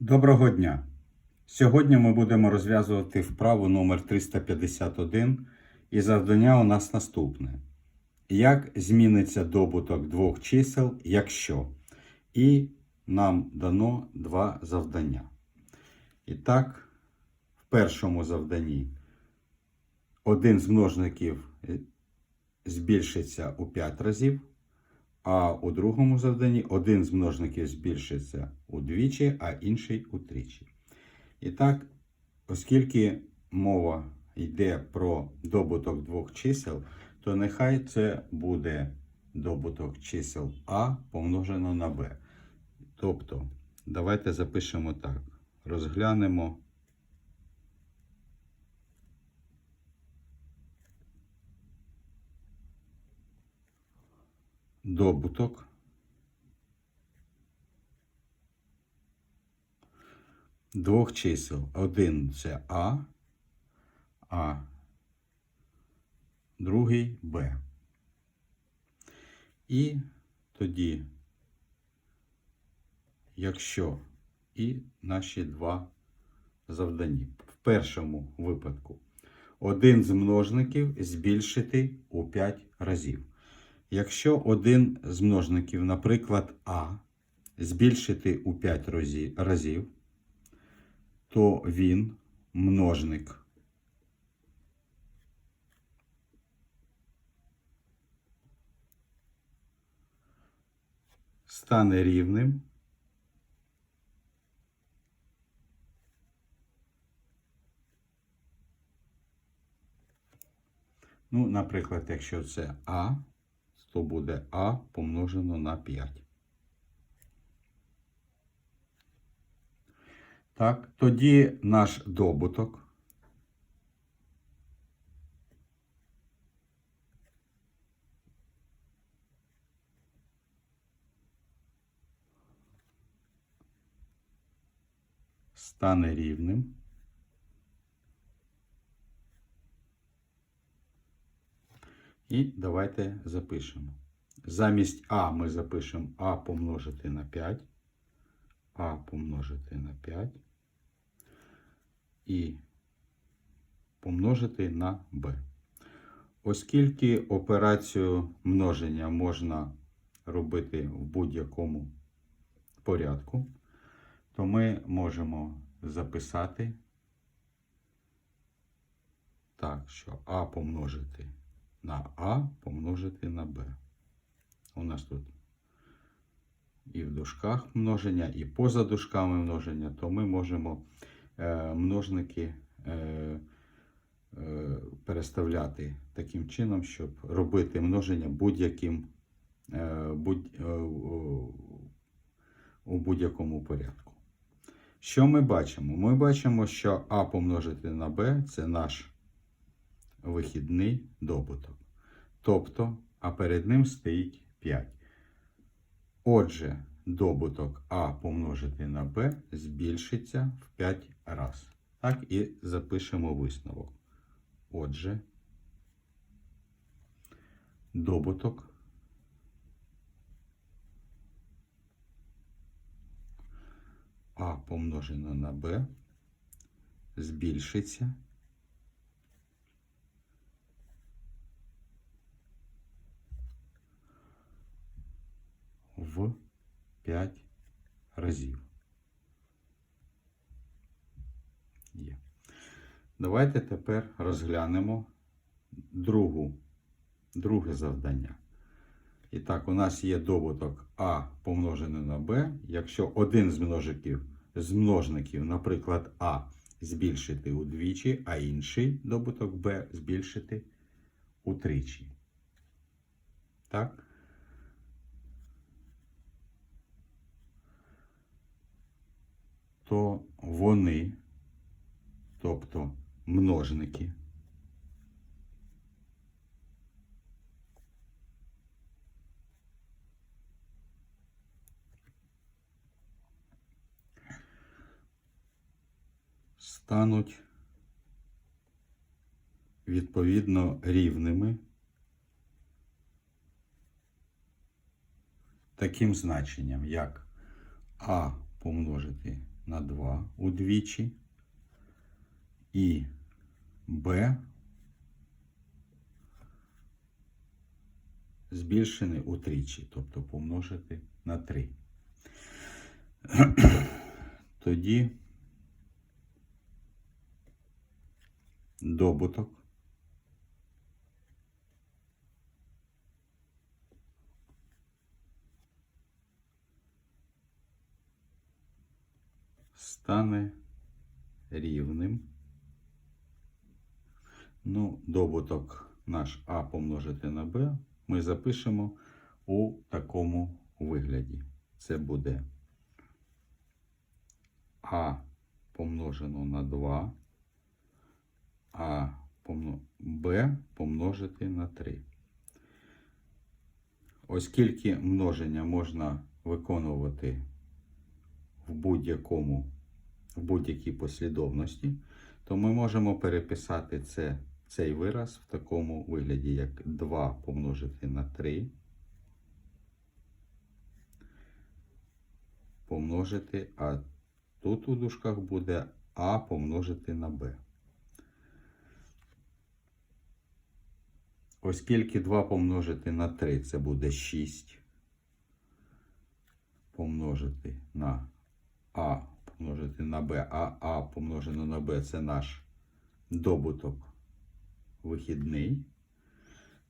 Доброго дня! Сьогодні ми будемо розв'язувати вправу номер 351 і завдання у нас наступне. Як зміниться добуток двох чисел, якщо? І нам дано два завдання. І так, в першому завданні один з множників е, збільшиться у 5 разів, а у другому завданні один з множників збільшиться удвічі, а інший утричі. І так, оскільки мова йде про добуток двох чисел, то нехай це буде добуток чисел А помножено на Б. Тобто, давайте запишемо так. Розглянемо добуток двох чисел. Один це А, а другий Б. І тоді, якщо і наші два завдання. В першому випадку один з множників збільшити у 5 разів. Якщо один з множників, наприклад, А, збільшити у 5 разі- разів, то він множник. Стане рівним Ну, наприклад, якщо це А, то буде А помножено на 5. Так, тоді наш добуток. Стане рівним. І давайте запишемо. Замість А ми запишемо А помножити на 5. А помножити на 5. І помножити на Б. Оскільки операцію множення можна робити в будь-якому порядку, то ми можемо записати так, що А помножити на А помножити на Б. У нас тут і в дужках множення, і поза дужками множення, то ми можемо е, множники е, е, переставляти таким чином, щоб робити множення будь-яким е, будь, е, у- будь-якому порядку. Що ми бачимо? Ми бачимо, що А помножити на Б це наш вихідний добуток. Тобто, а перед ним стоїть 5. Отже, добуток А помножити на Б збільшиться в 5 раз. Так і запишемо висновок. Отже, добуток А помножено на Б збільшиться в 5 разів. Є. Давайте тепер розглянемо другу, друге завдання. І так, у нас є добуток А помножене на Б. Якщо один з множників, з множників, наприклад, А збільшити удвічі, а інший добуток Б збільшити утричі. Так? То вони, тобто множники, стануть відповідно рівними таким значенням, як А помножити на на 2 удвічі. І b збільшений утричі, тобто помножити на 3. Тоді добуток стане рівним. Ну, добуток наш А помножити на Б ми запишемо у такому вигляді. Це буде А помножено на 2, А помно... Б помножити на 3. Оскільки множення можна виконувати в будь-якому в будь-якій послідовності, то ми можемо переписати це, цей вираз в такому вигляді, як 2 помножити на 3, помножити, а тут у дужках буде А помножити на Б. Оскільки 2 помножити на 3 це буде 6, помножити на А помножити на b, а А помножено на b це наш добуток вихідний,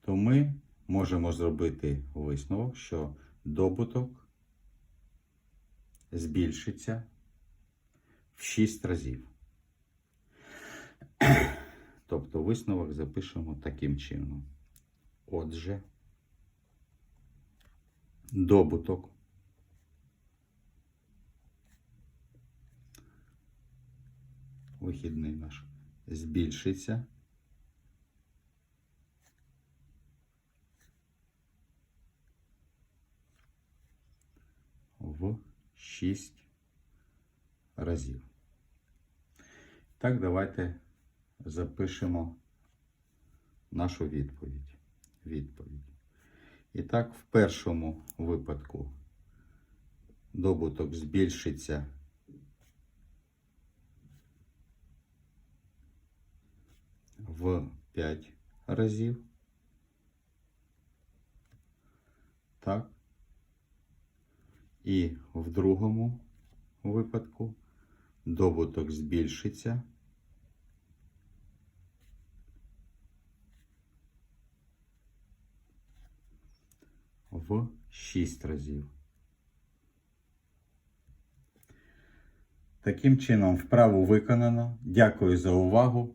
то ми можемо зробити висновок, що добуток збільшиться в 6 разів. Тобто висновок запишемо таким чином. Отже, добуток вихідний наш збільшиться. В 6 разів. Так, давайте запишемо нашу відповідь. відповідь. І так, в першому випадку добуток збільшиться в 5 разів. Так. І в другому випадку добуток збільшиться в 6 разів. Таким чином, вправу виконано. Дякую за увагу.